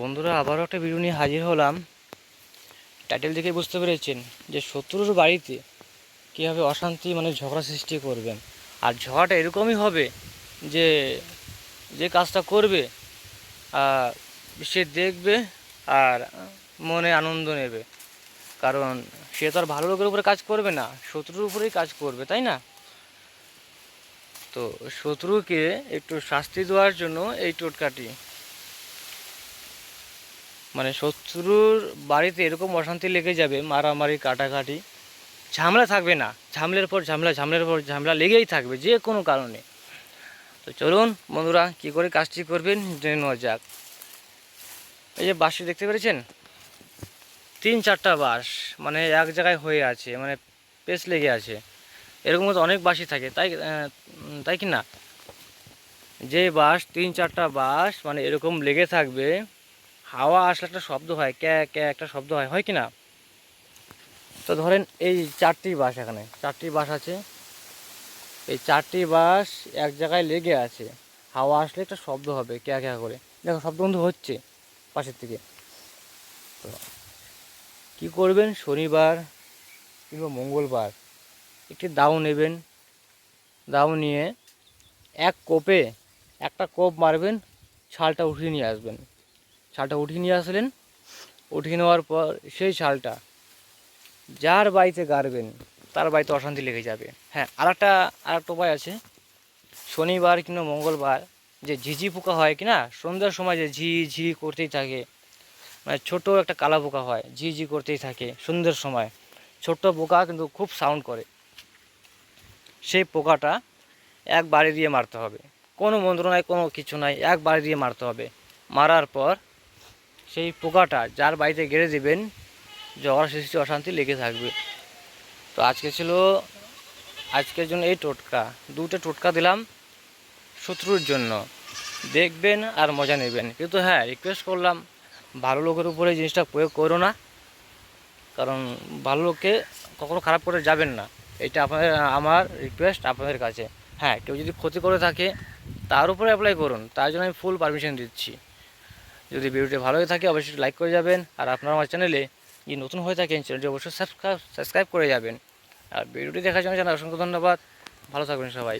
বন্ধুরা, আবারও একটা ভিডিও নিয়ে হাজির হলাম। টাইটেল দেখে বুঝতে পেরেছেন যে শত্রুর বাড়িতে কীভাবে অশান্তি মানে ঝগড়া সৃষ্টি করবেন। আর ঝগড়াটা এরকমই হবে যে যে কাজটা করবে সে দেখবে আর মনে আনন্দ নেবে। কারণ সে তো আর ভালো লোকের উপরে কাজ করবে না, শত্রুর উপরেই কাজ করবে, তাই না? তো শত্রুকে একটু শাস্তি দেওয়ার জন্য এই টোটকাটি মানে শত্রুর বাড়িতে এরকম অশান্তি লেগে যাবে, মারামারি, কাটাকাটি, ঝামেলা থাকবে না। ঝামেলার পর ঝামেলা, ঝামেলার পর ঝামেলা লেগেই থাকবে যে কোনো কারণে। তো চলুন বন্ধুরা, কী করে কাজটি করবেন জেনে নেওয়া যাক। এই যে বাসটি দেখতে পেরেছেন? তিন চারটা বাস মানে এক জায়গায় হয়ে আছে মানে পেস লেগে আছে। এরকম তো অনেক বাসই থাকে, তাই তাই কি না? যে বাস তিন চারটা বাস মানে এরকম লেগে থাকবে হাওয়া আসলে একটা শব্দ হয়, ক্যা ক্যা একটা শব্দ হয় হয় কি না? তো ধরেন এই চারটি বাস এখানে, চারটি বাস আছে। এই চারটি বাস এক জায়গায় লেগে আছে। হাওয়া আসলে একটা শব্দ হবে, ক্যা ক্যা করে। দেখো, শব্দ কিন্তু হচ্ছে পাশের থেকে তো কী করবেন? শনিবার কিংবা মঙ্গলবার একটি দাও নেবেন। দাও নিয়ে এক কোপে একটা কোপ মারবেন, ছালটা উঠিয়ে নিয়ে আসবেন। ছালটা উঠিয়ে নিয়ে আসলেন। উঠিয়ে নেওয়ার পর সেই শালটা যার বাড়িতে গাড়বেন, তার বাড়িতে অশান্তি লেগে যাবে। হ্যাঁ আর একটা আর একটা উপায় আছে। শনিবার কিংবা মঙ্গলবার যে ঝিঝি পোকা হয় কি না সন্ধ্যার সময় যে ঝি ঝি করতেই থাকে মানে ছোটো একটা কালা পোকা হয়, ঝি ঝি করতেই থাকে সন্ধ্যের সময়। ছোট্ট পোকা কিন্তু খুব সাউন্ড করে। সেই পোকাটা এক বাড়ি দিয়ে মারতে হবে। কোনো মন্ত্র নাই, কোনো কিছু নাই, এক বাড়ি দিয়ে মারতে হবে। মারার পর সেই পোকাটা যার বাড়িতে গেড়ে দেবেন ঝগড়া সৃষ্টি অশান্তি লেগে থাকবে। তো আজকে ছিল, আজকের জন্য এই টোটকা। দুটো টোটকা দিলাম শত্রুর জন্য। দেখবেন আর মজা নেবেন। কিন্তু হ্যাঁ রিকোয়েস্ট করলাম, ভালো লোকের উপরে জিনিসটা প্রয়োগ করো না। কারণ ভালো লোককে কখনো খারাপ করে যাবেন না। এটা আপনাদের আমার রিকোয়েস্ট আপনাদের কাছে। হ্যাঁ কেউ যদি ক্ষতি করে থাকে, তার উপরে অ্যাপ্লাই করুন। তার জন্য আমি ফুল পারমিশন দিচ্ছি। যদি ভিডিওটি ভালো হয়ে থাকে, অবশ্যই লাইক করে যাবেন। আর আপনারা আমার চ্যানেলে যদি নতুন হয়ে থাকেন, চ্যানেলটি অবশ্যই সাবস্ক্রাইব সাবস্ক্রাইব করে যাবেন। আর ভিডিওটি দেখার জন্য জানাই অসংখ্য ধন্যবাদ। ভালো থাকবেন সবাই।